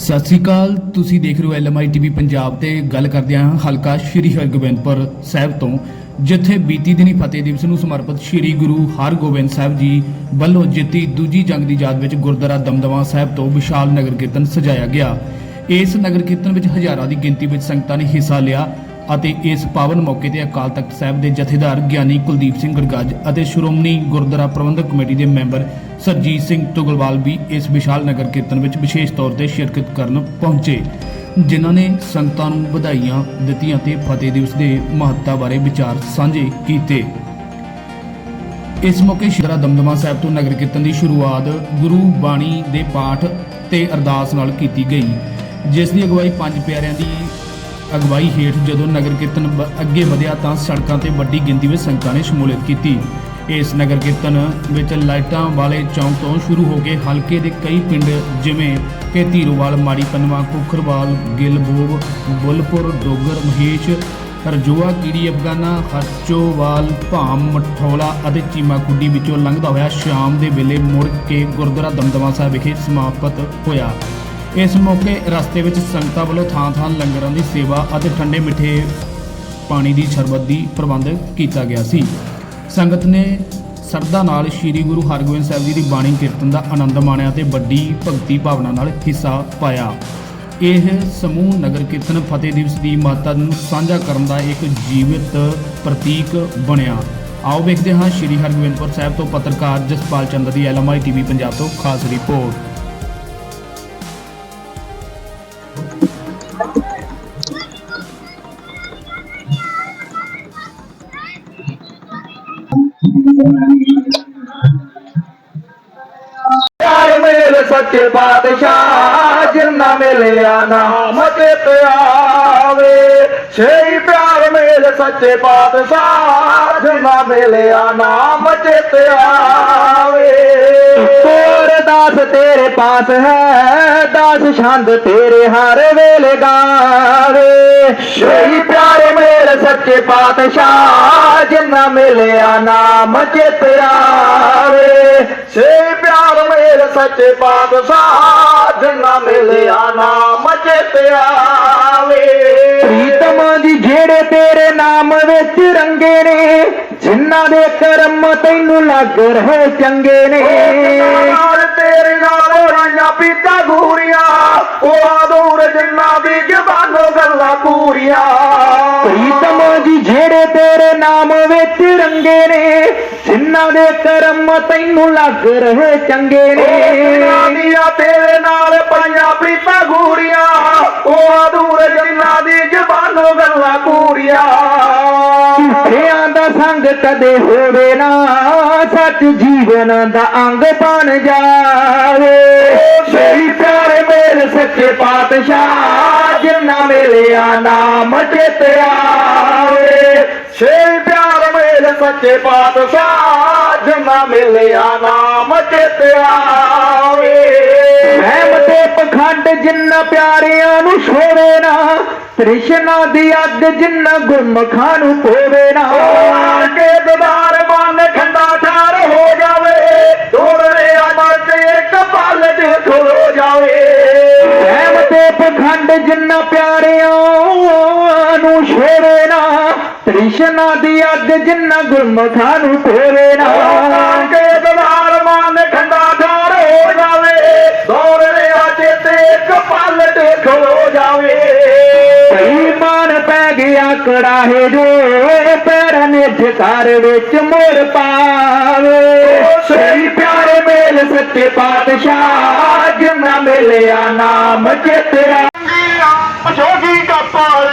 ਸਤਿ ਸ੍ਰੀ ਅਕਾਲ। ਤੁਸੀਂ ਦੇਖ ਰਹੇ ਹੋ ਐਲਐਮਆਈ ਟੀਵੀ ਪੰਜਾਬ ਤੇ ਗੱਲ ਕਰਦੇ ਹਾਂ ਹਲਕਾ ਸ਼੍ਰੀ ਹਰਗੋਬਿੰਦਪੁਰ ਸਾਹਿਬ ਤੋਂ, ਜਿੱਥੇ ਬੀਤੀ ਦਿਨੀ ਫਤਿਹ ਦਿਵਸ ਨੂੰ ਸਮਰਪਿਤ ਸ਼੍ਰੀ ਗੁਰੂ ਹਰਗੋਬਿੰਦ ਸਾਹਿਬ ਜੀ ਵੱਲੋਂ ਜਿੱਤੀ ਦੂਜੀ ਜੰਗ ਦੀ ਯਾਦ ਵਿੱਚ ਗੁਰਦੁਆਰਾ ਦਮਦਮਾ ਸਾਹਿਬ ਤੋਂ ਵਿਸ਼ਾਲ ਨਗਰ ਕੀਰਤਨ ਸਜਾਇਆ ਗਿਆ। ਇਸ ਨਗਰ ਕੀਰਤਨ ਵਿੱਚ ਹਜ਼ਾਰਾਂ ਦੀ ਗਿਣਤੀ ਵਿੱਚ ਸੰਗਤਾਂ ਨੇ ਹਿੱਸਾ ਲਿਆ ਅਤੇ ਇਸ ਪਾਵਨ ਮੌਕੇ ਤੇ ਅਕਾਲ ਤਖਤ ਸਾਹਿਬ ਦੇ ਜਥੇਦਾਰ ਗਿਆਨੀ ਕੁਲਦੀਪ ਸਿੰਘ ਗੜਗੱਜ ਅਤੇ ਸ਼੍ਰੋਮਣੀ ਗੁਰਦੁਆਰਾ ਪ੍ਰਬੰਧਕ ਕਮੇਟੀ ਦੇ ਮੈਂਬਰ ਸਰਜੀਤ ਸਿੰਘ ਤੁਗਲਵਾਲ ਵੀ ਇਸ ਵਿਸ਼ਾਲ ਨਗਰ ਕੀਰਤਨ ਵਿੱਚ ਵਿਸ਼ੇਸ਼ ਤੌਰ ਤੇ ਸ਼ਿਰਕਤ ਕਰਨ ਪਹੁੰਚੇ, ਜਿਨ੍ਹਾਂ ਨੇ ਸੰਗਤਾਂ ਨੂੰ ਵਧਾਈਆਂ ਦਿੱਤੀਆਂ ਤੇ ਫਤਿਹ ਦਿਵਸ ਦੇ ਮਹੱਤਤਾ ਬਾਰੇ ਵਿਚਾਰ ਸਾਂਝੇ ਕੀਤੇ। ਇਸ ਮੌਕੇ ਸ਼੍ਰੀ ਦਮਦਮਾ ਸਾਹਿਬ ਤੋਂ ਨਗਰ ਕੀਰਤਨ ਦੀ ਸ਼ੁਰੂਆਤ ਗੁਰੂ ਬਾਣੀ ਦੇ ਪਾਠ ਤੇ ਅਰਦਾਸ ਨਾਲ ਕੀਤੀ ਗਈ, ਜਿਸ ਦੀ ਅਗਵਾਈ ਪੰਜ ਪਿਆਰਿਆਂ ਦੀ ਅਗਵਾਈ ਹੇਠ ਜਦੋਂ ਨਗਰ ਕੀਰਤਨ ਬ- ਅੱਗੇ ਵਧਿਆ ਤਾਂ ਸੜਕਾਂ ਤੇ ਵੱਡੀ ਗਿਣਤੀ ਵਿੱਚ ਸੰਗਤਾਂ ਨੇ ਸ਼ਮੂਲੀਅਤ ਕੀਤੀ। ਇਸ ਨਗਰ ਕੀਰਤਨ ਵਿੱਚ ਲਾਈਟਾਂ ਵਾਲੇ ਚੌਂਕ ਤੋਂ ਸ਼ੁਰੂ ਹੋ ਕੇ ਹਲਕੇ ਦੇ ਕਈ ਪਿੰਡ ਜਿਵੇਂ ਕਿ ਧੀਰੋਵਾਲ, ਮਾੜੀ ਪੰਨਵਾ ਕੁਖਰਵਾਲ ਗਿੱਲਬੋਬ ਬੁੱਲਪੁਰ, ਡੋਗਰ, ਮਹੇਸ਼, ਰਜੋਆ, ਕੀੜੀ, ਅਫਗਾਨਾ, ਹਰਚੋਵਾਲ, ਭਾਮ, ਮਠੌਲਾ ਅਤੇ ਚੀਮਾ ਕੁੱਡੀ ਵਿੱਚੋਂ ਲੰਘਦਾ ਹੋਇਆ ਸ਼ਾਮ ਦੇ ਵੇਲੇ ਮੁੜ ਕੇ ਗੁਰਦੁਆਰਾ ਦਮਦਮਾ ਸਾਹਿਬ ਵਿਖੇ ਸਮਾਪਤ ਹੋਇਆ। ਇਸ ਮੌਕੇ ਰਸਤੇ ਵਿੱਚ ਸੰਗਤਾਂ ਵੱਲੋਂ ਥਾਂ-ਥਾਂ ਲੰਗਰਾਂ ਦੀ ਸੇਵਾ ਅਤੇ ਠੰਡੇ ਮਿੱਠੇ ਪਾਣੀ ਦੀ ਸ਼ਰਬਤ ਦੀ ਪ੍ਰਬੰਧ ਕੀਤਾ ਗਿਆ ਸੀ। ਸੰਗਤ ਨੇ ਸਰਦਾ ਨਾਲ ਸ੍ਰੀ ਗੁਰੂ ਹਰਗੋਬਿੰਦ ਸਾਹਿਬ ਜੀ ਦੀ ਬਾਣੀ ਕੀਰਤਨ ਦਾ ਆਨੰਦ ਮਾਣਿਆ ਤੇ ਵੱਡੀ ਭਗਤੀ ਭਾਵਨਾ ਨਾਲ ਹਿੱਸਾ ਪਾਇਆ। ਇਹ ਸਮੂਹ ਨਗਰ ਕੀਰਤਨ ਫਤਿਹ ਦਿਵਸ ਦੀ ਮਹੱਤਤਾ ਨੂੰ ਸਾਂਝਾ ਕਰਨ ਦਾ ਇੱਕ ਜੀਵਿਤ ਪ੍ਰਤੀਕ ਬਣਿਆ। ਆਓ ਵੇਖਦੇ ਹਾਂ ਸ੍ਰੀ ਹਰਗੋਬਿੰਦਪੁਰ ਸਾਹਿਬ ਤੋਂ ਪੱਤਰਕਾਰ ਜਸਪਾਲ ਚੰਦਰ ਦੀ ਐਲਐਮਆਈ ਟੀਵੀ ਪੰਜਾਬ ਤੋਂ ਖਾਸ ਰਿਪੋਰਟ। ਮੇਰੇ ਸੱਚੇ ਬਾਦਸ਼ਾਹ, ਜਿੰਨਾ ਮਿਲਿਆ ਨਾਮ ਤੇ ਪਿਆਵੇ। ਸਹੀ ਪਿਆਰ ਮੇਰੇ ਸੱਚੇ ਬਾਦਸ਼ਾਹ, ਜਿੰਨਾ ਮਿਲਿਆ ਨਾਮ ਤੇ ਪਿਆਵੇ। ਦਾਸ ਤੇਰੇ ਪਾਸ ਹੈ ਦਾਸ ਛੰਦ ਤੇਰੇ ਹਰ ਵੇਲੇ ਗਾਵੇ। ਸਹੀ ਪਿਆਰ ਮੇਰੇ ਸੱਚੇ ਬਾਦਸ਼ਾਹ ਜਿੰਨਾ ਮਿਲਿਆ ਨਾਮ ਚਿਤ ਆਵੇ। ਸੇ ਪਿਆਰ ਮੇਰੇ ਸੱਚੇ ਪਾਤਸ਼ਾਹ ਜਿੰਨਾ ਮਿਲਿਆ ਨਾਮ ਚਿਤ ਆਵੇ। ਪ੍ਰੀਤਮ ਜੀ ਜਿਹੜੇ ਤੇਰੇ ਨਾਮ ਵਿੱਚ ਰੰਗੇ ਨੇ ਜਿਨ੍ਹਾਂ ਦੇ ਕਰਮ ਤੈਨੂੰ ਲੱਗ ਰਹੇ ਚੰਗੇ ਨੇ। ਤੇਰੇ ਨਾਲ ਰਾਈਆਂ ਪੀਤਾ ਗੂਰੀਆਂ ਉਹ ਦੂਰ ਜਿੰਨਾ ਦੀ ਜ਼ਬਾਨੋਂ ਗੱਲਾਂ ਪੂਰੀਆਂ ਪ੍ਰੀਤਮ ਜੀ ਜਿਹੜੇ ਤੇਰੇ ਨਾਮ ਵਿੱਚ ਰੰਗੇ ਨੇ ਜਿਨ੍ਹਾਂ ਦੇ ਕਰਮ ਤੈਨੂੰ ਲੱਗ ਰਹੇ ਚੰਗੇ ਨੇ। ਝੂਠਿਆਂ ਦਾ ਸੰਗ ਕਦੇ ਹੋਵੇ ਨਾ, ਸੱਚ ਜੀਵਨ ਦਾ ਅੰਗ ਬਣ ਜਾਵੇ। ਸਹੀ ਪਿਆਰੇ ਮੇਰੇ ਸੱਚੇ ਪਾਤਸ਼ਾਹ, ਜਿੰਨਾ ਮਿਲਿਆ ਨਾਮ ਚਿਤ ਆਵੇ ਸਹੀ ਪਿਆਰ ਮੇਰੇ ਸੱਚੇ ਪਾਤਸ਼ਾਹ, ਜਿੰਨਾ ਮਿਲਿਆ ਨਾਮ ਚਿਤ ਆਵੇ ਤੇ ਪਖੰਡ ਜਿੰਨਾ ਪਿਆਰਿਆਂ ਨੂੰ ਛੋਵੇ ਨਾ ਤ੍ਰਿਸ਼ਨਾ ਦੀ ਅੱਗ ਜਿੰਨਾ ਗੁਰਮਖਾਂ ਨੂੰ ਪੋਵੇ ਨਾ। ਕੇ ਦਵਾਰ ਮਨ ਖੰਡਾ ਠਾਰ ਹੋ ਜਾਵੇ ਦੋਰੇ ਅਮਰ ਤੇ ਇੱਕ ਪਲ ਚ ਖੋ ਜਾਵੇ। ਮਹਿਮ ਤੇ ਪਖੰਡ ਜਿੰਨਾ ਪਿਆਰਿਆਂ ਨੂੰ ਛੋਵੇ ਨਾ ਤ੍ਰਿਸ਼ਨਾ ਦੀ ਅੱਗ ਜਿੰਨਾ ਗੁਰਮਖਾਂ ਨੂੰ ਪੋਵੇ ਨਾ। ਕੇ ਦਵਾਰ ਕੜਾਹੇ ਦੇ ਪੈਰਨ ਝਕਾਰ ਵਿੱਚ ਮੋਰ ਪਾਵੇ। ਸਹੀ ਪਿਆਰੇ ਮੇਲ ਸੱਚੇ ਪਾਤਸ਼ਾਹ, ਜਿਨਾ ਮਿਲਿਆ ਨਾਮ ਜਿਤਰਾ ਮੇਰਾ ਪਛੋਗੀ ਦਾ ਪਾਲ